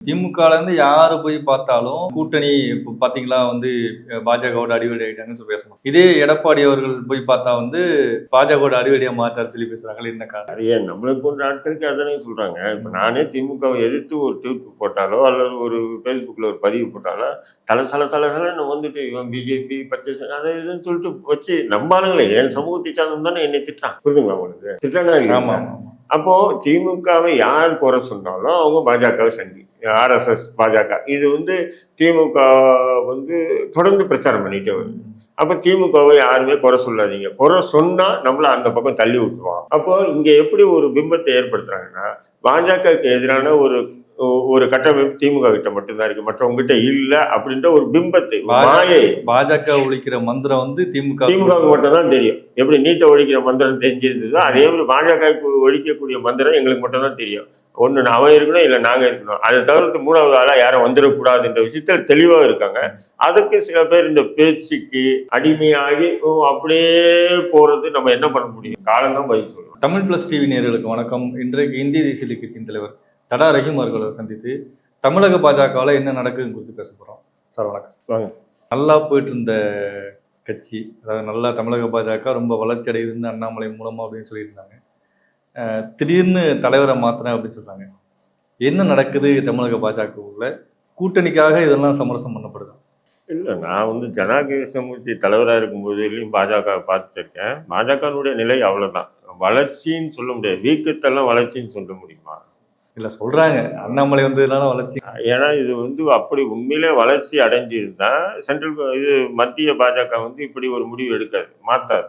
திமுகல இருந்து யாரு போய் பார்த்தாலும் கூட்டணி இப்போ பாத்தீங்களா வந்து பாஜகவோட அடிவடி ஆயிட்டாங்கன்னு சொல்லி பேசணும் இதே எடப்பாடி அவர்கள் போய் பார்த்தா வந்து பாஜகவோட அடிவடியா மாத்தாரு சொல்லி பேசுறாங்க என்ன காரணம்? அது ஏன் நம்மளை போன்ற அதானே சொல்றாங்க. இப்போ நானே திமுகவை எதிர்த்து ஒரு ட்வீட் போட்டாலோ அல்லது ஒரு ஃபேஸ்புக்கில் ஒரு பதிவு போட்டாலோ தலை சல தலை சலன்னு வந்துட்டு இவன் பிஜேபி பச்சை அதை இதுன்னு சொல்லிட்டு வச்சு நம்ம ஆளுங்களே என் சமூகத்தை சார்ந்தவன் தானே என்னை திட்டான் புரியுதுங்களா உங்களுக்கு? திட்டானா ஆமா இல்லையா? ஆமா. அப்போ திமுகவை யார் குறை சொன்னாலும் அவங்க பாஜகவை சண்டி ஆர்எஸ்எஸ் பாஜக. இது வந்து திமுக வந்து தொடர்ந்து பிரச்சாரம் பண்ணிட்டே வருது. அப்ப திமுகவை யாருமே குறை சொல்லாதீங்க. குறை சொன்னா நம்மள அந்த பக்கம் தள்ளி விட்டுருவான் அப்போ இங்க எப்படி ஒரு பிம்பத்தை ஏற்படுத்துறாங்கன்னா பாஜகவுக்கு எதிரான ஒரு ஒரு கட்டமைப்பு திமுக கிட்ட மட்டும்தான் இருக்கு. மற்றவங்க கிட்ட இல்ல அப்படின்ற ஒரு பிம்பத்தை மாயை. பாஜக ஒழிக்கிற மந்திரம் வந்து திமுக திமுகவுக்கு மட்டும் தான் தெரியும். எப்படி நீட்டை ஒழிக்கிற மந்திரம் தெரிஞ்சிருந்ததோ அதே மாதிரி பாஜகவுக்கு ஒழிக்கக்கூடிய மந்திரம் எங்களுக்கு மட்டும் தான் தெரியும். ஒன்று அவன் இருக்கணும் இல்லை நாங்கள் இருக்கணும். அதை தவிர்த்து மூணாவது ஆளாக யாரும் வந்துடக்கூடாதுன்ற விஷயத்தில் தெளிவாக இருக்காங்க. அதுக்கு சில பேர் இந்த பேச்சுக்கு அடிமையாகி ஓ, அப்படியே போறது நம்ம என்ன பண்ண முடியும்? காலம்தான் பதில் சொல்லணும் தமிழ் பிளஸ் டிவி நேயர்களுக்கு வணக்கம். இன்றைக்கு இந்திய தேசிய கட்சியின் தலைவர் தடா ரஹீம் அவர்களை சந்தித்து தமிழக பாஜகவில் என்ன நடக்குதுன்னு குறித்து பேச போறோம். சார் வணக்கம் சார். வாங்க. நல்லா போயிட்டு இருந்த கட்சி அதாவது நல்லா தமிழக பாஜக ரொம்ப வளர்ச்சி அடையுதுன்னு அண்ணாமலை மூலமா அப்படின்னு சொல்லியிருந்தாங்க. திடீர்னு தலைவரை மாத்தினேன் அப்படின்னு சொல்றாங்க. என்ன நடக்குது தமிழக பாஜகவுல கூட்டணிக்காக இதெல்லாம் சமரசம் பண்ணப்படுது? இல்லை நான் வந்து ஜனாகி கிருஷ்ணமூர்த்தி தலைவராக இருக்கும்போதுலையும் பாஜக பார்த்துட்டு இருக்கேன் பாஜகனுடைய நிலை அவ்வளோதான் வளர்ச்சின்னு சொல்ல முடியாது. வீக்கத்தெல்லாம் வளர்ச்சின்னு சொல்ல முடியுமா? இல்ல சொல்றாங்க. அண்ணாமலை வந்ததுனால வளர்ச்சி. ஏன்னா இது வந்து அப்படி உண்மையிலே வளர்ச்சி அடைஞ்சிருந்தா சென்ட்ரல் இது மத்திய பாஜக வந்து இப்படி ஒரு முடிவு எடுக்காது. அஹ்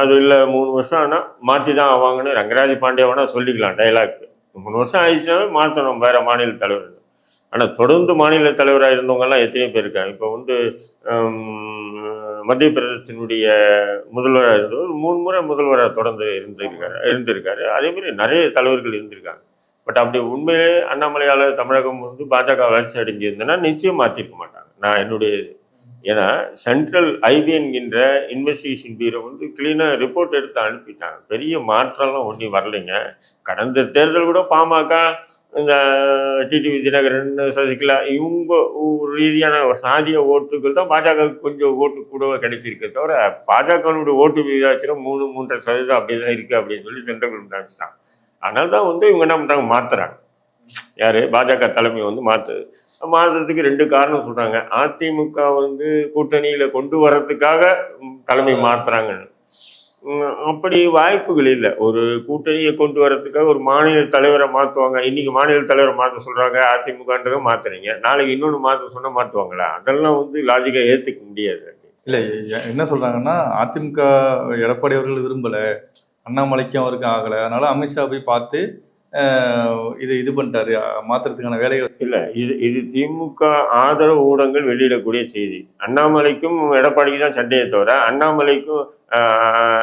அது இல்லை மூணு வருஷம் ஆனால் மாற்றி தான் ஆவாங்கன்னு ரங்கராஜ் பாண்டே வேணால் சொல்லிக்கலாம் டைலாக்கு மூணு வருஷம் ஆயிடுச்சாவே மாற்றணும் வேறு மாநில தலைவர். ஆனால் தொடர்ந்து மாநில தலைவராக இருந்தவங்கெல்லாம் எத்தனையோ பேர் இருக்காங்க. இப்போ வந்து மத்திய பிரதேசத்தினுடைய முதல்வராக இருந்தவர் மூணு முறை முதல்வராக தொடர்ந்து இருந்திருக்காரு இருந்திருக்காரு. அதே மாதிரி நிறைய தலைவர்கள் இருந்திருக்காங்க. பட் அப்படி உண்மையிலே அண்ணாமலையால் தமிழகம் வந்து பாஜக வளர்ச்சி அடைஞ்சிருந்தேன்னா நிச்சயம் மாற்றிருக்க மாட்டாங்க. நான் என்னுடைய ஏன்னா சென்ட்ரல் ஐபி என்கின்ற இன்வெஸ்டிகேஷன் பீரோ வந்து கிளீனாக ரிப்போர்ட் எடுத்து அனுப்பிட்டாங்க. பெரிய மாற்றம்லாம் ஒன்றும் வரலைங்க. கடந்த தேர்தல் கூட பாமக இந்த டிடிவி தினகரன் சசிகலா இவங்க ஒரு ரீதியான சாதிய ஓட்டுகள் தான் பாஜக கொஞ்சம் ஓட்டு கூடவே கிடைச்சிருக்கே தவிர பாஜகனுடைய ஓட்டு விகிதாச்சும் மூணு மூன்றரை சதவீதம் அப்படி தான் இருக்குது அப்படின்னு சொல்லி சென்ட்ரல் கவர்மெண்ட் நினச்சிட்டாங்க. அதனால தான் வந்து இவங்க என்ன பண்ணுறாங்க மாற்றுறாங்க யார்? பாஜக தலைமை வந்து மாற்று மாத்துறதுக்கு ரெண்டு காரணம் சொல்றாங்க. அதிமுக வந்து கூட்டணியில கொண்டு வர்றதுக்காக தலைமை மாத்துறாங்கன்னு. ம், அப்படி வாய்ப்புகள் இல்லை. ஒரு கூட்டணியை கொண்டு வர்றதுக்காக ஒரு மாநில தலைவரை மாற்றுவாங்க இன்னைக்கு மாநில தலைவரை மாற்ற சொல்றாங்க. அதிமுகன்றதை மாத்துறீங்க. நாளைக்கு இன்னொன்று மாற்ற சொன்னா மாற்றுவாங்களா அதெல்லாம் வந்து லாஜிக்காக ஏற்றுக்க முடியாது. இல்ல என்ன சொல்றாங்கன்னா அதிமுக எடப்பாடி அவர்கள் விரும்பல. அண்ணாமலைக்கும் அவருக்கும் ஆகல. அதனால அமித்ஷா போய் பார்த்து இது இது பண்ணிட்டாரு. அஹ், வேலைகள். இல்லை இது இது திமுக ஆதரவு ஊடகங்கள் வெளியிடக்கூடிய செய்தி. அண்ணாமலைக்கும் எடப்பாடிக்கு தான் சண்டையை தவிர அண்ணாமலைக்கும்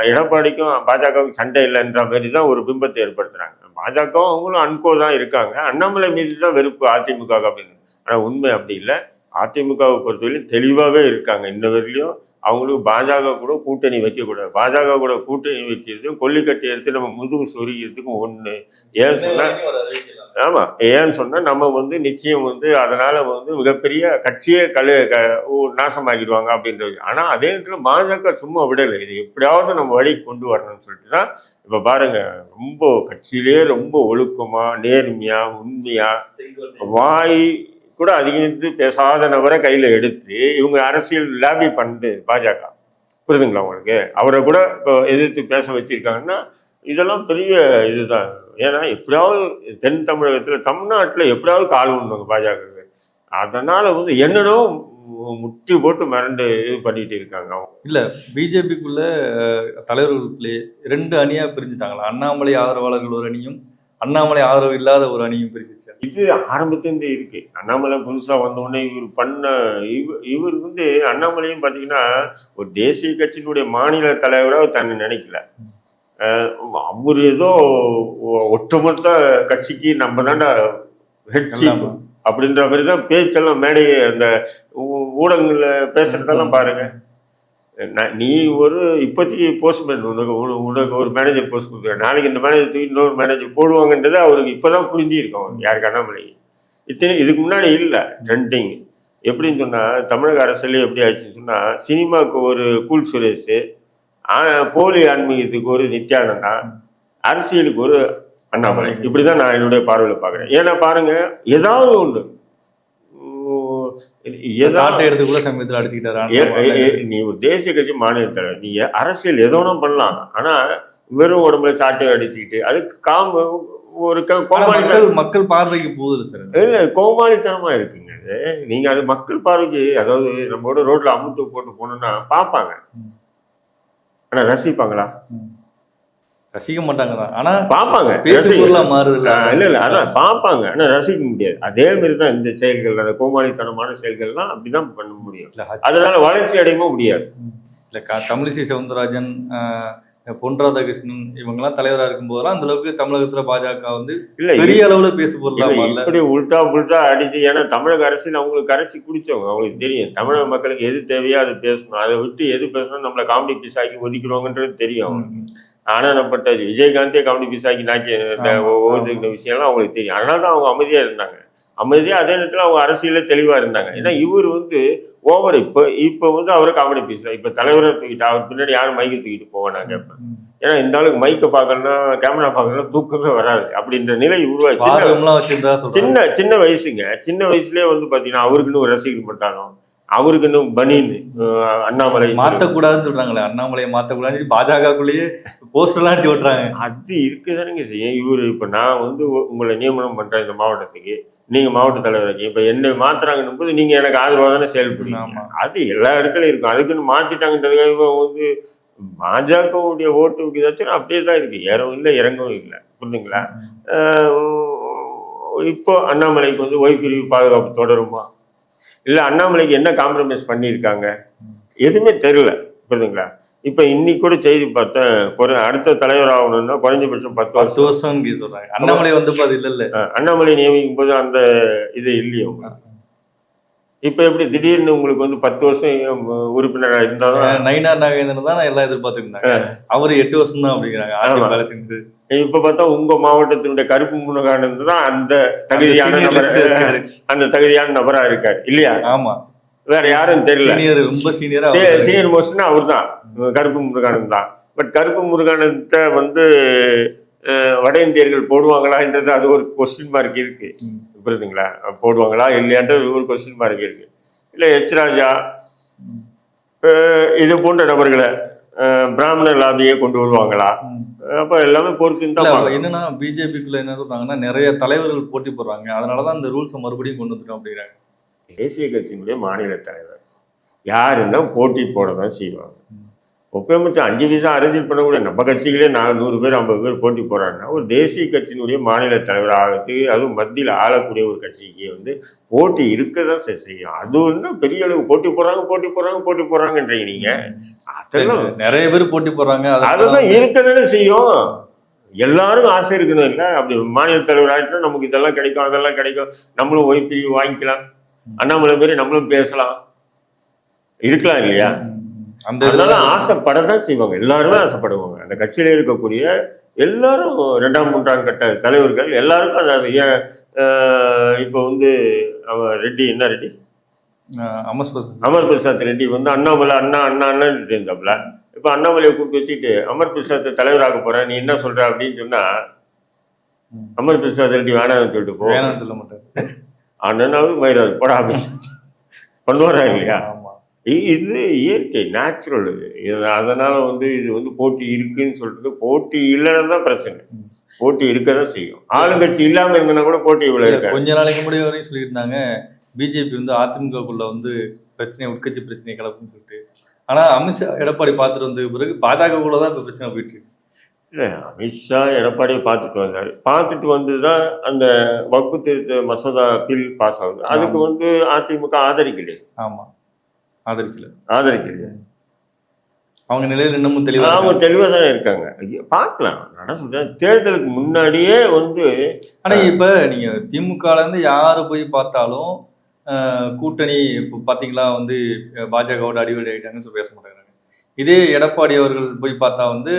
எடப்பாடிக்கும் பாஜகவுக்கும் சண்டை இல்லைன்ற மாதிரி தான் ஒரு பிம்பத்தை ஏற்படுத்துறாங்க. பாஜகவும் அவங்களும் அன்கோ தான் இருக்காங்க. அண்ணாமலை மீது தான் வெறுப்பு அதிமுக அப்படின்னு. ஆனால் உண்மை அப்படி இல்லை. அதிமுகவை பொறுத்தவரையிலும் தெளிவாகவே இருக்காங்க. இன்ன வரையிலும் அவங்களுக்கு பாஜக கூட கூட்டணி வைக்கக்கூடாது. பாஜக கூட கூட்டணி வைக்கிறதும் கொல்லிக்கட்டை எடுத்து நம்ம முதுகு சொருகிறதுக்கும் ஒன்று ஏன் சொன்னா ஆமா. ஏன்னு சொன்னா நம்ம வந்து நிச்சயம் வந்து அதனால வந்து மிகப்பெரிய கட்சியே கழு க நாசமாக்கிடுவாங்க அப்படின்றது ஆனா அதே நேரத்துல பாஜக சும்மா விடலை. இது எப்படியாவது நம்ம வழிக்கு கொண்டு வரணும்னு சொல்லிட்டு தான் இப்ப பாருங்க ரொம்ப கட்சியிலேயே ரொம்ப ஒழுக்கமா நேர்மையா உண்மையா வாய் கூட அதிகரித்து பேசாத நபரை கையில் எடுத்து இவங்க அரசியல் லாபி பண்ணுது பாஜக. புரியுதுங்களா உங்களுக்கு? அவரை கூட இப்போ எதிர்த்து பேச வச்சிருக்காங்கன்னா இதெல்லாம் பெரிய இதுதான். ஏன்னா எப்படியாவது தென் தமிழகத்தில் தமிழ்நாட்டில் எப்படியாவது கால் உண்ணுவாங்க பாஜக அதனால வந்து என்னடோ மு- முட்டி போட்டு மிரண்டு இது பண்ணிட்டு இருக்காங்க அவங்க. இல்லை பிஜேபிக்குள்ள தலைவர்களுக்குள்ளே ரெண்டு அணியாக பிரிஞ்சுட்டாங்களா? அண்ணாமலை ஆதரவாளர்கள் ஒரு அணியும் அண்ணாமலை ஆதரவு இல்லாத ஒரு அணியும் பிரிஞ்சிச்சு. இது ஆரம்பத்திலிருந்தே இருக்கு. அண்ணாமலை புதுசா வந்த உடனே இவர் பண்ண இவர் இவர் வந்து அண்ணாமலையும் பாத்தீங்கன்னா ஒரு தேசிய கட்சியினுடைய மாநில தலைவராக தன்னை நினைக்கல. அவர் ஏதோ ஒட்டுமொத்த கட்சிக்கு நம்ம தானே ஹெட் சீப் எல்லாமே. அப்படின்ற மாதிரி தான் பேச்செல்லாம் மேடை அந்த ஊடகங்கள்ல பேசுறதெல்லாம் பாருங்க. நீ ஒரு இப்போதைக்கு போஸ்ட்மேன் உனக்கு உனக்கு ஒரு மேனேஜர் போஸ்ட் கொடுக்குற. நாளைக்கு இந்த மேனேஜர் தூக்கி இன்னொரு மேனேஜர் போடுவாங்கன்றது அவருக்கு இப்போ தான் புரிஞ்சிருக்கோம். யாருக்கான மலை இத்தனை இதுக்கு முன்னாடி இல்லை ட்ரெண்டிங் எப்படின்னு சொன்னால் தமிழக அரசுலேயே எப்படி ஆச்சுன்னு சொன்னால் சினிமாவுக்கு ஒரு கூல் சுரேஷ் போலி ஆன்மீகத்துக்கு ஒரு நித்யானந்தா அரசியலுக்கு ஒரு அண்ணாமலை. இப்படி தான் நான் என்னுடைய பார்வையில் பார்க்குறேன். ஏன்னா பாருங்கள் ஏதாவது ஒன்று சாட்டை எடுத்து கூட சமயத்தில் அடிச்சுக்கிட்டாரு? நீ ஒரு தேசிய கட்சி மாநில தலைவர். நீ அரசியல் எதோ ஒண்ணும் பண்ணலாம். ஆனா வெறும் உடம்புல சாட்டை அடிச்சுக்கிட்டு அதுக்கு காம ஒரு க- ஆனா கோமாளி மக்கள் பார்வைக்கு போகுது சார் இல்ல கோமாளித்தனமா இருக்குங்க அது. நீங்க அது மக்கள் பார்வைக்கு அதாவது நம்மளோட ரோட்ல அமுத்து போட்டு போனோம்னா பார்ப்பாங்க. ம். ஆனா ரசிப்பாங்களா? ரசிக்க மாட்டாங்க தான் ஆனா பார்ப்பாங்க. இல்ல இல்ல அதான் பார்ப்பாங்க. ஆனா ரசிக்க முடியாது. அதே மாதிரி தான் இந்த செயல்கள் அந்த கோமாளித்தனமான செயல்கள்லாம் அப்படிதான் பண்ண முடியும். அதனால வளர்ச்சி அடையவும் முடியாது. இல்ல தமிழிசை சவுந்தரராஜன் பொன் ராதாகிருஷ்ணன் இவங்கெல்லாம் தலைவரா இருக்கும்போதெல்லாம் அந்த அளவுக்கு தமிழகத்துல பாஜக வந்து இல்ல பெரிய அளவுல பேசு பொருளா இல்ல, மாறல. இப்படி உல்டா புல்டா அடிச்சு ஏன்னா தமிழக அரசியல் அவங்களுக்கு கரைச்சி குடிச்சவங்க அவங்களுக்கு தெரியும். தமிழக மக்களுக்கு எது தேவையோ அது பேசணும். அதை விட்டு எது பேசணும் நம்மள காமெடி பீஸ் ஆக்கி தெரியும் அவங்களுக்கு. ஆனானப்பட்ட விஜயகாந்தே காமெடி பீஸ் ஆக்கி நாக்கி ஒதுக்கின விஷயம்லாம் அவங்களுக்கு தெரியும். அதனால தான் அவங்க அமைதியா இருந்தாங்க. அமைதியா அதே நேரத்துல அவங்க அரசியல தெளிவா இருந்தாங்க. ஏன்னா இவர் வந்து ஓவர் இப்போ இப்போ வந்து அவரை காமெடி பீஸ் இப்ப தலைவரை தூக்கிட்டு அவர் பின்னாடி யாரும் மைக்கு தூக்கிட்டு போவேன் நான் கேட்பேன். ஏன்னா இந்த ஆளுக்கு மைக்கை பார்க்கணும்னா கேமரா பார்க்கணும்னா தூக்கமே வராது அப்படின்ற நிலை உருவாச்சு. சின்ன சின்ன வயசுங்க. சின்ன வயசுலயே வந்து பாத்தீங்கன்னா அவருக்குன்னு ஒரு ரசிகர் பட்டாலும் அவருக்குன்னு பனின் அஹ் அண்ணாமலை மாத்தக்கூடாதுன்னு சொல்றாங்களே அண்ணாமலையை மாத்தக்கூடாதுன்னு பாஜகக்குள்ளேயே போஸ்டர் எல்லாம் அடிச்சு ஓட்டுறாங்க. அது இருக்குதானுங்க செய்யும். இவரு இப்ப நான் வந்து உங்களை நியமனம் பண்றேன் இந்த மாவட்டத்துக்கு நீங்க மாவட்ட தலைவர் இப்ப என்ன மாத்துறாங்கன்னும் போது நீங்க எனக்கு ஆதரவா தானே செயல்படுவீங்க ஆமா. அது எல்லா இடத்துலயும் இருக்கும். அதுக்குன்னு மாத்திட்டாங்கன்றதுக்காக இவன் வந்து பாஜகவுடைய ஓட்டு விகிதாச்சும் அப்படியே தான் இருக்கு. ஏறவும் இல்லை இறங்கவும் இல்லை. புரிஞ்சுங்களா? இப்போ அண்ணாமலைக்கு வந்து ஓய்பிரிவு பாதுகாப்பு தொடருமா? இல்ல அண்ணாமலைக்கு என்ன காம்ப்ரமைஸ் பண்ணியிருக்காங்க? எதுவுமே தெரியல புரியுதுங்களா? இப்ப இன்னைக்கு கூட செய்தி பார்த்தேன் குறை அடுத்த தலைவர் ஆகணும்னா குறைஞ்சபட்சம் பத்து பத்து வருஷம். சொல்றாங்க. அண்ணாமலை வந்து அது இல்ல இல்ல அண்ணாமலை நியமிக்கும் போது அந்த இது இல்லையே இப்ப எப்படி திடீர்னு உங்களுக்கு வந்து பத்து வருஷம் உறுப்பினராக இருந்தாலும் நயினார் நாகேந்திரன் தான் எல்லாம் எதிர்பார்த்துட்டு இருந்தாங்க. அவரு எட்டு வருஷம் தான் அப்படிங்கிறாங்க. ஆமா. வேலை செஞ்சு இப்ப பார்த்தா உங்க மாவட்டத்தினுடைய கருப்பு முனகானந்து தான் அந்த தகுதியான நபர். அந்த தகுதியான நபரா இருக்காரு இல்லையா? ஆமா. வேற யாரும் தெரியல. ரொம்ப சீனியரா சீனியர் மோஸ்ட்னா அவர் தான். கருப்பு முருகானந்த் தான். பட் கருப்பு முருகானந்த வந்து வட இந்தியர்கள் போடுவாங்களான்றது அது ஒரு கொஸ்டின் மார்க் இருக்கு. புரியுதுங்களா? போடுவாங்களா இல்லையான்றது ஒரு கொஸ்டின் மார்க் இருக்கு. இல்ல எச் ராஜா இது போன்ற நபர்களை பிராமண லாபியை கொண்டு வருவாங்களா? அப்ப எல்லாமே பொறுத்து தான். என்னன்னா பிஜேபிக்குள்ள என்ன சொல்றாங்கன்னா நிறைய தலைவர்கள் போட்டி போடுறாங்க. அதனாலதான் அந்த ரூல்ஸை மறுபடியும் கொண்டு வந்துட்டோம் அப்படிங்கிறாங்க. தேசிய கட்சியினுடைய மாநில தலைவர் யாருன்னா போட்டி போட தான் செய்வாங்க ஒப்பேமத்து அஞ்சு பைசா அரசியல் பண்ணக்கூடிய நம்ம கட்சிகளே நான் நூறு பேர் ஐம்பது பேர் போட்டி போறாங்கன்னா ஒரு தேசிய கட்சியினுடைய மாநில தலைவர் ஆகிறதுக்கு அதுவும் மத்தியில் ஆளக்கூடிய ஒரு கட்சிக்கு வந்து போட்டி இருக்க தான் செய்யும். அது வந்து பெரிய அளவு போட்டி போடுறாங்க போட்டி போடுறாங்க போட்டி போடுறாங்கன்றீங்க நீங்க. அதெல்லாம் நிறைய பேர் போட்டி போடுறாங்க அதுதான் அதெல்லாம் இருக்கதானே செய்யும். எல்லாரும் ஆசை இருக்கணும் இல்ல. அப்படி மாநில தலைவர் ஆயிட்டா நமக்கு இதெல்லாம் கிடைக்கும் அதெல்லாம் கிடைக்கும். நம்மளும் ஒய் பிரிவு வாங்கிக்கலாம். அண்ணாமலை மாரி நம்மளும் பேசலாம். இருக்கலாம் இல்லையா. அந்த இதெல்லாம் ஆசைப்படத்தான் செய்வாங்க. எல்லாருமே ஆசைப்படுவாங்க. அந்த கட்சியில இருக்கக்கூடிய எல்லாரும் ரெண்டாம் மூன்றாம் கட்ட தலைவர்கள் எல்லாருக்கும் ஏன் ஆஹ் இப்போ வந்து அவன் ரெட்டி என்ன ரெட்டி? அமஸ் பஸ் அமர் பிரசாத் ரெட்டி வந்து அண்ணாமலை அண்ணா அண்ணா அண்ணன் இருந்தாப்ல இப்போ அண்ணாமலையை கூப்பிட்டு வச்சுட்டு அமர் பிரசாத் தலைவராக போறேன் நீ என்ன சொல்ற அப்படின்னு சொன்னா ம். அமர் பிரசாத் ரெட்டி வேணாம்னு சொல்லிட்டு போ. வேணாம்னு சொல்ல மாட்டாரு. அண்ணனாவது மயிராது போடா அப்படின்னு பண்ணுவாரா இல்லையா? இது இயற்கை நேச்சுரல் இது. அதனால வந்து இது வந்து போட்டி இருக்குன்னு சொல்றது போட்டி இல்லைன்னு தான் பிரச்சனை. போட்டி இருக்க தான் செய்யும். ஆளுங்கட்சி இல்லாம இருந்தனா கூட போட்டி இவ்வளவு இல்ல, இருக்காது. கொஞ்ச நாளைக்கு முன்னாடி வரையும் சொல்லியிருந்தாங்க பிஜேபி வந்து அதிமுகக்குள்ள வந்து பிரச்சனை உட்கட்சி பிரச்சனை கிளப்புன்னு சொல்லிட்டு. ஆனா அமித்ஷா எடப்பாடி பார்த்துட்டு வந்த பிறகு பாஜகக்குள்ள தான் இப்ப பிரச்சனை போயிட்டு இருக்கு. இல்ல அமித்ஷா எடப்பாடியை பார்த்துட்டு வந்தாரு. பார்த்துட்டு வந்து தான் அந்த வகுப்பு திருத்த மசோதா பில் பாஸ் ஆகுது. அதுக்கு. வந்து அதிமுக ஆதரிக்கலையே. ஆமா. ஆதரிக்கல. ஆதரிக்கலையே? அவங்க நிலையில இன்னமும் தெளிவா அவங்க இருக்காங்க. தெளிவா தானே இருக்காங்க. ஐயா, பார்க்கலாம். சொல்றேன் தேர்தலுக்கு முன்னாடியே வந்து ஆனா இப்ப நீங்க திமுகல இருந்து யாரு போய் பார்த்தாலும் கூட்டணி இப்ப பாத்தீங்களா வந்து பாஜகவோட அடிவடை ஆயிட்டாங்கன்னு சொல்லி பேச மாட்டேங்கிறாங்க. இதே எடப்பாடி அவர்கள் போய் பார்த்தா வந்து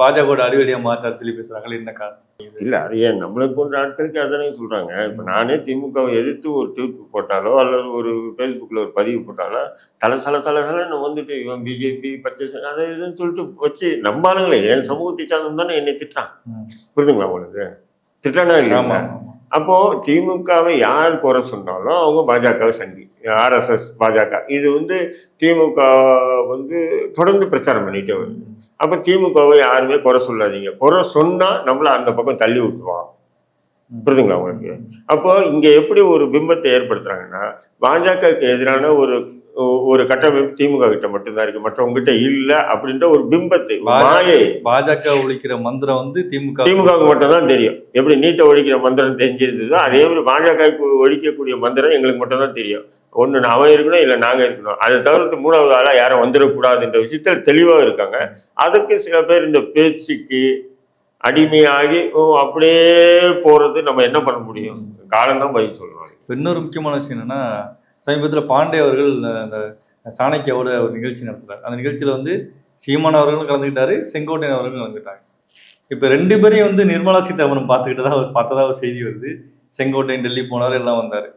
பாஜகவோட அடிவடியா மாத்தாரு சொல்லி பேசுறாங்களே என்ன காரணம் இல்ல அது ஏன் நம்மளை போன்ற ஆட்களுக்கு அதானே சொல்றாங்க. இப்ப நானே திமுகவை எதிர்த்து ஒரு ட்வீட் போட்டாலோ அல்லது ஒரு ஃபேஸ்புக்ல ஒரு பதிவு போட்டாலோ தலை சல தலை சலன்னு வந்துட்டு இவன் பிஜேபி பச்சை அதை இதுன்னு சொல்லிட்டு வச்சு நம்ம ஆளுங்களே என் சமூகத்தை சார்ந்தவன் தானே என்னை திட்டான் ம். புரியுதுங்களா உங்களுக்கு? திட்டானா ஆமா. அப்போ திமுகவை யார் குறை சொன்னாலும் அவங்க பாஜகவை சங்கி ஆர்எஸ்எஸ் பாஜக. இது வந்து திமுக வந்து தொடர்ந்து பிரச்சாரம் பண்ணிட்டே வருது. அப்போ திமுகவை யாருமே குறை சொல்லாதீங்க. குறை சொன்னா நம்மள அந்த பக்கம் தள்ளி விட்டுருவான் ம். புரியுதுங்களா உங்களுக்கு? அப்போ இங்க எப்படி ஒரு பிம்பத்தை ஏற்படுத்துறாங்கன்னா பாஜகவுக்கு எதிரான ஒரு ஒரு கட்டமைப்பு திமுக கிட்ட மட்டும்தான் இருக்கு. மற்றவங்க கிட்ட இல்ல அப்படின்ற ஒரு பிம்பத்தை மாயை பாஜக ஒழிக்கிற மந்திரம் வந்து திமுக திமுகவுக்கு மட்டும் தான் தெரியும். எப்படி நீட்டை ஒழிக்கிற மந்திரம் தெரிஞ்சிருந்ததோ அதே மாதிரி பாஜகவுக்கு ஒழிக்கக்கூடிய மந்திரம் எங்களுக்கு மட்டும் தான் தெரியும். ஒன்று அவன் இருக்கணும் இல்லை நாங்கள் இருக்கணும். அதை தவிர்த்து மூணாவது ஆளாக யாரும் வந்துடக்கூடாதுன்ற விஷயத்தில் தெளிவாக இருக்காங்க. அதுக்கு சில பேர் இந்த பேச்சுக்கு அடிமையாகி ஓ அப்படியே போறது நம்ம என்ன பண்ண முடியும்? காலம்தான் பதில் சொல்கிறாங்க இன்னொரு முக்கியமான விஷயம் என்னன்னா சமீபத்தில் பாண்டே அவர்கள் அந்த சாணக்கியாவோட ஒரு நிகழ்ச்சி நடத்துறாரு அந்த நிகழ்ச்சியில வந்து சீமான் அவர்களும் கலந்துக்கிட்டாரு செங்கோட்டையன் அவர்களும் கலந்துக்கிட்டாங்க இப்ப ரெண்டு பேரையும் வந்து நிர்மலா சீதாராமன் பார்த்துக்கிட்டதா ஒரு பார்த்ததா ஒரு செய்தி வருது. செங்கோட்டையன் டெல்லி போனார் எல்லாம் வந்தாரு.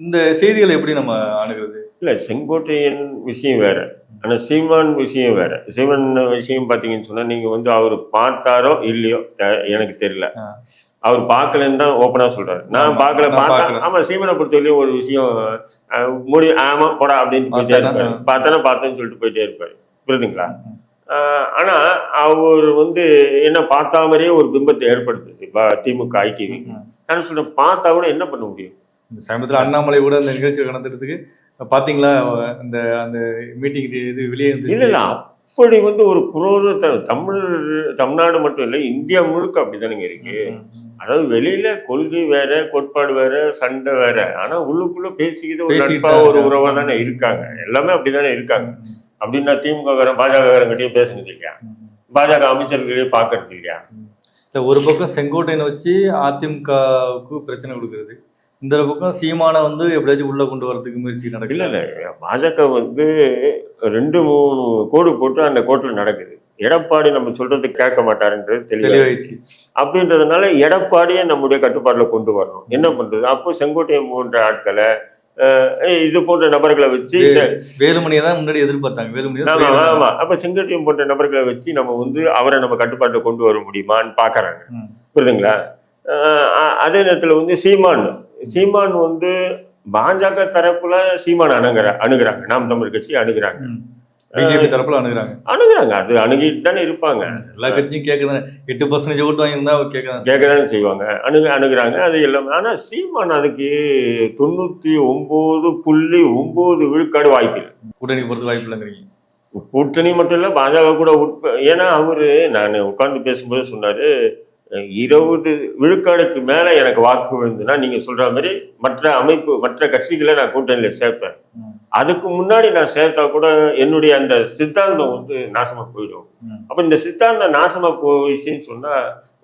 இந்த செய்திகளை எப்படி நம்ம அணுகிறது இல்லை செங்கோட்டையன் விஷயம் வேற. ஆனால் சீமான் விஷயம் வேற. சீமான் விஷயம் பார்த்தீங்கன்னு சொன்னா நீங்க வந்து அவர் பார்த்தாரோ இல்லையோ எனக்கு தெரியல. அவர் பார்க்கலன்னு தான் ஓப்பனாக சொல்றாரு. நான் பார்க்கல பார்த்தா பார்க்கல. ஆமா சீமனை பொறுத்தவரையும் ஒரு விஷயம் முடி ஆமா போடா அப்படின்னு போயிட்டே? இருப்பாரு. பார்த்தானா பார்த்தேன்னு சொல்லிட்டு போயிட்டே இருப்பாரு. புரியுதுங்களா? ஆஹ், ஆனா அவர் வந்து என்ன பார்த்தா மாதிரியே ஒரு பிம்பத்தை ஏற்படுத்துது. இப்போ திமுக ஐடிவி. நான் சொல்றேன் பார்த்தா கூட என்ன பண்ண முடியும்? இந்த சமீபத்தில் அண்ணாமலை கூட அந்த நிகழ்ச்சியை நடத்துறதுக்கு பாத்தீங்களா அந்த அந்த மீட்டிங் இது வெளியே இல்ல அப்படி வந்து ஒரு குரோத தமிழ் தமிழ்நாடு மட்டும் இல்லை இந்தியா முழுக்க அப்படிதானுங்க இருக்கு. அதாவது வெளியில கொள்கை வேற கோட்பாடு வேற சண்டை வேற ஆனா உள்ளுக்குள்ள பேசிக்கிட்டு ஒரு நட்பா ஒரு. உறவா தானே இருக்காங்க. எல்லாமே அப்படிதானே இருக்காங்க. அப்படின்னா திமுக வேற பாஜக வேறங்கிட்டயும் பேசுனது இல்லையா. பாஜக அமைச்சர்களையும் பாக்குறது இல்லையா? ஒரு பக்கம் செங்கோட்டையனை வச்சு அதிமுகவுக்கு பிரச்சனை கொடுக்கறது. இந்த பக்கம் சீமானை வந்து எப்படியாச்சும் உள்ள கொண்டு வரதுக்கு முயற்சி இல்ல நடக்கல இல்ல. பாஜக வந்து ரெண்டு மூணு கோடு போட்டு அந்த கோட்டில் நடக்குது. எடப்பாடி நம்ம சொல்றது கேட்க மாட்டாருன்றது தெளிவாயிடுச்சு. அப்படின்றதுனால எடப்பாடியை நம்முடைய கட்டுப்பாட்டில் கொண்டு வரணும். என்ன பண்றது? அப்போ செங்கோட்டையன் போன்ற ஆட்களை இது போன்ற நபர்களை வச்சு வேலுமணியை தான் முன்னாடி எதிர்பார்த்தாங்க. வேலுமணி ஆமா அப்ப செங்கோட்டையன் போன்ற நபர்களை வச்சு நம்ம வந்து அவரை நம்ம கட்டுப்பாட்டில் கொண்டு வர முடியுமான்னு பாக்குறாங்க. புரியுதுங்களா? அதே நேரத்துல வந்து சீமான் சீமான் வந்து பாஜக தரப்புல சீமான் அணுகிற அணுகுறாங்க. நாம் தமிழ் கட்சி அணுகுறாங்க. பிஜேபி தரப்புல அணுகுறாங்க. அணுகுறாங்க. அது அணுகிட்டு தானே இருப்பாங்க. எல்லா கட்சியும் கேட்குதானே எட்டு பர்சன்டேஜ் ஓட்டு வாங்கியிருந்தா கேட்கதான் கேட்கதானே செய்வாங்க. அணுகு அணுகுறாங்க. அது எல்லாமே. ஆனா சீமான் அதுக்கு தொண்ணூத்தி ஒன்பது புள்ளி ஒன்பது விழுக்காடு வாய்ப்பு இல்லை. கூட்டணி போறது வாய்ப்பு இல்லைங்கிறீங்க. கூட்டணி மட்டும் இல்ல பாஜக கூட உட்ப ஏன்னா அவரு நான் உட்கார்ந்து பேசும்போது சொன்னாரு இருபது விழுக்காடுக்கு மேல எனக்கு வாக்கு விழுந்துன்னா நீங்க சொல்ற மாதிரி மற்ற அமைப்பு மற்ற கட்சிகளை நான் கூட்டணியில சேர்ப்பேன். அதுக்கு முன்னாடி நான் சேர்த்தா கூட என்னுடைய அந்த சித்தாந்தம் வந்து நாசமா போயிடும். அப்ப இந்த சித்தாந்தம் நாசமா போயிடுச்சுன்னு சொன்னா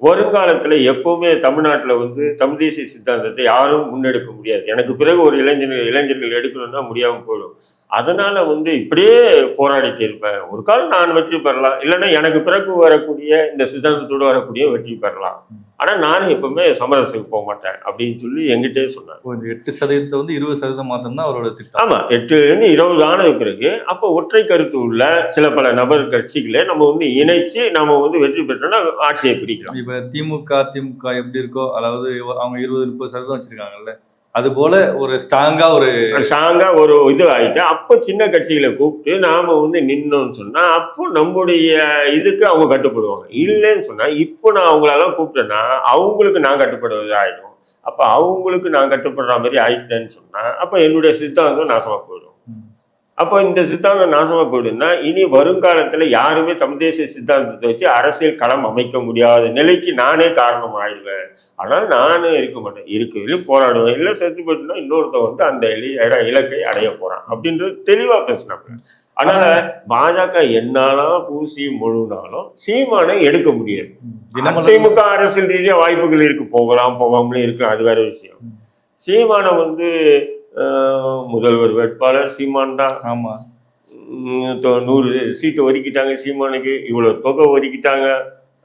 வருங்காலத்தில் எப்பவுமே தமிழ்நாட்டில் வந்து தமிழ் தேசிய சித்தாந்தத்தை யாரும் முன்னெடுக்க முடியாது. எனக்கு பிறகு ஒரு இளைஞர்கள் இளைஞர்கள் எடுக்கணும்னா முடியாமல் போயிடும். அதனால் வந்து இப்படியே போராடிட்டு இருப்பேன். ஒரு காலம் நான் வெற்றி பெறலாம். இல்லைன்னா எனக்கு பிறகு வரக்கூடிய இந்த சித்தாந்தத்தோடு வரக்கூடிய வெற்றி பெறலாம். ஆனா நான் எப்பவுமே சமரசத்துக்கு போக மாட்டேன் அப்படின்னு சொல்லி எங்கிட்டே சொன்னார் எட்டு சதவீதத்தை வந்து இருபது சதவீதம் மாத்திரம் தான் அவரோட திட்டம். ஆமா எட்டுல இருந்து இருபது ஆனது பிறகு அப்போ ஒற்றை கருத்து உள்ள சில பல நபர் கட்சிகளை நம்ம வந்து இணைச்சு நம்ம வந்து வெற்றி பெற்றோம்னா ஆட்சியை பிடிக்கலாம். இப்ப திமுக அதிமுக எப்படி இருக்கோ அதாவது அவங்க இருபது முப்பது சதவீதம் வச்சிருக்காங்கல்ல அது போல ஒரு ஸ்ட்ராங்கா ஒரு ஸ்ட்ராங்கா ஒரு இது ஆயிட்டு அப்போ சின்ன கட்சிகளை கூப்பிட்டு நாம வந்து நின்னோம்னு சொன்னா அப்போ நம்முடைய இதுக்கு அவங்க கட்டுப்படுவாங்க. இல்லைன்னு சொன்னா இப்போ நான் அவங்களெல்லாம் கூப்பிட்டேன்னா அவங்களுக்கு நான் கட்டுப்படுவது ஆயிடும் அப்ப அவங்களுக்கு நான் கட்டுப்படுற மாதிரி ஆயிட்டேன்னு சொன்னா அப்ப என்னுடைய சித்தாந்தம் நாசமா போயிடும். அப்போ இந்த சித்தாந்தம் நாசமா போயிடும்னா இனி வருங்காலத்துல யாருமே தமிழ் தேசிய சித்தாந்தத்தை வச்சு அரசியல் களம் அமைக்க முடியாத நிலைக்கு நானே காரணம் ஆயிடுவேன். ஆனால் நானே இருக்க மாட்டேன். இருக்கு போராடுவேன். இல்லை செத்து போயிட்டுனா இன்னொருத்தன் வந்து அந்த இட இலக்கை அடைய போறான். அப்படின்றது தெளிவா பேசினாங்க அதனால பாஜக என்னாலும் பூசி முழுனாலும் சீமானை எடுக்க முடியாது. அதிமுக அரசியல் ரீதியா வாய்ப்புகள் இருக்கு. போகலாம் போகாமலே இருக்கு அது வேற விஷயம். சீமானை வந்து முதல்வர் வேட்பாளர் சீமான் தான் ஆமா. உம் தொ- நூறு சீட்டு ஒதுக்கிட்டாங்க சீமானுக்கு. இவ்வளவு தொகை ஒதுக்கிட்டாங்க.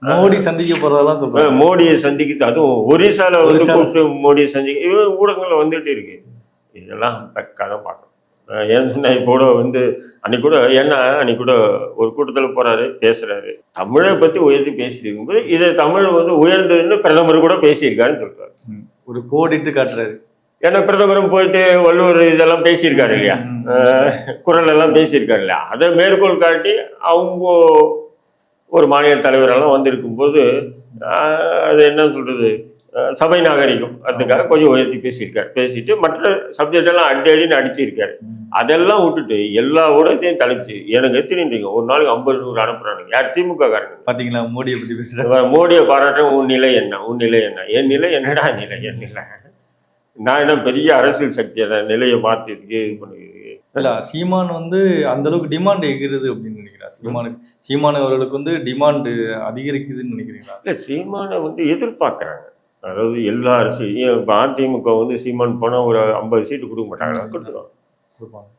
மோடி சந்திக்க போறதெல்லாம் சொல்றாங்க. மோடியை சந்திக்கிறது அதுவும் ஒரிசால வந்து கூப்பிட்டு மோடியை சந்திக்க இது ஊடகங்கள்ல வந்துட்டு இருக்கு. இதெல்லாம் தான் பார்க்கணும். ஏன்னு சொன்னா இப்போ கூட வந்து அன்னைக்கு கூட ஏன்னா அன்னைக்கு கூட ஒரு கூட்டத்தில் போறாரு பேசுறாரு. தமிழை பத்தி உயர்த்தி பேசிட்டு இருக்கும்போது இதை தமிழ் வந்து உயர்ந்ததுன்னு பிரதமர் கூட பேசியிருக்காருன்னு சொல்றாரு. ஒரு கோடிட்டு காட்டுறாரு. ஏன்னா பிரதமரும் போயிட்டு வள்ளுவர் இதெல்லாம் பேசியிருக்காரு இல்லையா? குரல் எல்லாம் பேசியிருக்காரு இல்லையா? அதை மேற்கோள் காட்டி அவங்க ஒரு மாநில தலைவரெல்லாம் வந்திருக்கும் போது அது என்ன சொல்றது? சபை நாகரிகம் அதுக்காக கொஞ்சம் உயர்த்தி பேசியிருக்காரு. பேசிட்டு மற்ற சப்ஜெக்ட் எல்லாம் அடி அடின்னு அடிச்சிருக்காரு. அதெல்லாம் விட்டுட்டு எல்லா ஊடகத்தையும் தலைச்சு எனக்கு எத்தனைன்றீங்க ஒரு நாளைக்கு ஐம்பது நூறு அனுப்புறானுங்க. யார்? திமுக காரங்க பாத்தீங்களா? மோடியை பத்தி பேசுறாரு. மோடியை பாராட்ட உன் நிலை என்ன? உன் நிலை என்ன? என் நிலை என்னடா? நிலை என் நிலை. நான் என்ன பெரிய அரசியல் சக்தி நிலையை மாற்றிருக்கு இது பண்ணுது இல்ல சீமான் வந்து அந்த அளவுக்கு டிமாண்ட் எகிறது அப்படின்னு நினைக்கிறேன். சீமானுக்கு சீமான் அவர்களுக்கு வந்து டிமாண்ட் அதிகரிக்குதுன்னு நினைக்கிறீங்களா? இல்லை சீமானை வந்து எதிர்பார்க்குறாங்க. அதாவது எல்லா அரசியல் இப்போ அதிமுக வந்து சீமான் போனால் ஒரு ஐம்பது சீட்டு கொடுக்க மாட்டாங்க. கொடுத்துருவாங்க. கொடுப்பாங்க.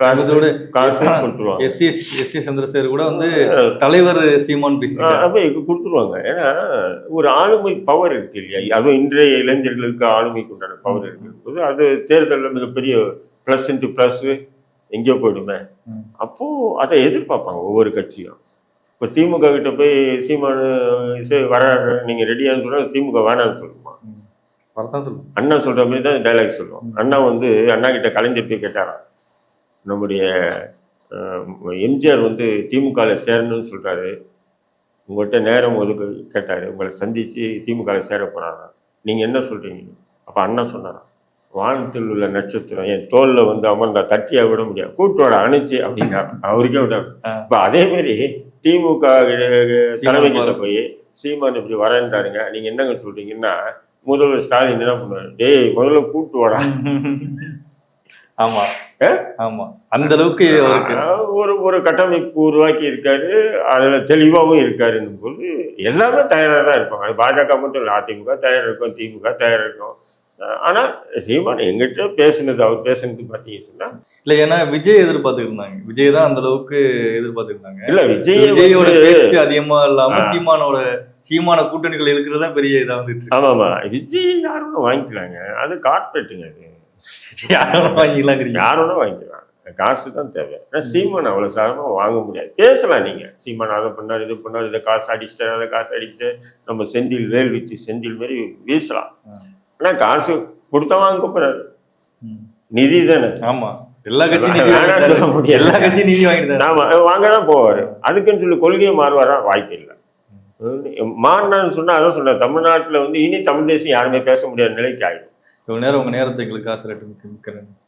சமீபத்தோட காசு கொடுத்துருவாங்க. எஸ் எஸ் சந்திரசேகர் கூட வந்து தலைவர் சீமான் அப்போ கொடுத்துருவாங்க. ஏன்னா ஒரு ஆளுமை பவர் இருக்கு இல்லையா? அதுவும் இன்றைய இளைஞர்களுக்கு ஆளுமைக்கு உண்டான பவர் இருக்கும்போது அது தேர்தலில் மிகப்பெரிய ப்ளஸ் இன்ட்டு ப்ளஸ் எங்கேயோ போயிடுமே. ம். அப்போ அதை எதிர்பார்ப்பாங்க ஒவ்வொரு கட்சியும். இப்போ திமுக கிட்ட போய் சீமானு சரி வர நீங்க ரெடியான்னு சொன்னா திமுக வேணாம்னு சொல்லுமா? வரதான் சொல்லுவோம் அண்ணா சொல்ற மாதிரி தான் டைலாக் சொல்லுவோம் அண்ணா வந்து அண்ணா கிட்ட கலைஞர் போய் கேட்டாராம். நம்முடைய எம்ஜிஆர் வந்து திமுகவில் சேரணும்னு சொல்றாரு. உங்கள்கிட்ட நேரம் ஒதுக்க கேட்டாரு. உங்களை சந்திச்சு திமுகவில் சேர போறாராம் நீங்க என்ன சொல்றீங்க? அப்ப அண்ணா சொன்னாராம் வானத்தில் உள்ள நட்சத்திரம் என் தோல்ல வந்து அமர்ந்தா தட்டியா விட முடியாது. கூட்டோட அணைச்சு அப்படின்னா அவருக்கே ஆ. இப்ப அதே மாதிரி திமுக தலைமை கிட்ட பாரு. போய் சீமான் இப்படி வரேன்றாருங்க. நீங்க என்னங்க சொல்றீங்கன்னா முதல்வர் ஸ்டாலின் என்ன பண்ணுவாரு? டேய் முதல்ல கூட்டு வாடா. ஆமா? ஆமா. அந்த அளவுக்கு ஒரு ஒரு கட்டமைப்பு உருவாக்கி இருக்காரு அதுல தெளிவாகவும் இருக்காருன்னும் போது எல்லாமே தயாரா தான் இருப்பாங்க. அது பாஜக மட்டும் இல்லை அதிமுக தயாரா இருக்கும் திமுக தயாரா இருக்கும். ஆனா சீமான் எங்கிட்ட பேசுனது அவர் பேசுனது பார்த்தீங்கன்னா இல்ல ஏன்னா விஜய் எதிர்பார்த்துட்டு இருந்தாங்க விஜய் தான் அந்த அளவுக்கு எதிர்பார்த்துட்டு இருந்தாங்க இல்ல விஜய் விஜயோட பேச்சு அதிகமா இல்லாம ஆ. சீமானோட சீமான கூட்டணிகள் இருக்கிறதா பெரிய இதா வந்துட்டு இருக்கு. ஆமாமா. விஜய் யாரும் வாங்கிக்கலாங்க. அது கார்பரேட்டுங்க அது. யாரும் வாங்கிக்கலாங்கிறீங்க யாரோட வாங்கிக்கலாம். காசு தான் தேவை. ஆனா சீமான் அவ்வளவு சாதாரணமா வாங்க முடியாது. பேசலாம் நீங்க. சீமான் அதை பண்ணாரு இது பண்ணாரு இதை காசு அடிச்சிட்டாரு அதை காசு அடிச்சுட்டு நம்ம செந்தில் வேல் வச்சு செந்தில் மாதிரி வீசலாம். ஆ. ஆனா காசு கொடுத்தா வாங்க போறாரு. ம். நிதி தானே. ஆமா. எல்லா கட்சியும் கட்சியும் நிதி வாங்கிட்டு நாம வாங்க தான் போவாரு. அதுக்குன்னு சொல்லி கொள்கையை மாறுவாரா? வாய்ப்பு இல்லை. மாறினான்னு சொன்னா அதான் சொன்னேன் தமிழ்நாட்டுல வந்து இனி தமிழ் தேசம் யாருமே பேச முடியாத நிலைக்கு ஆயிடும். இவ்வளோ நேரம் உங்க நேரத்தை எங்களுக்கு காசு மிக்க மிக்க நன்றி.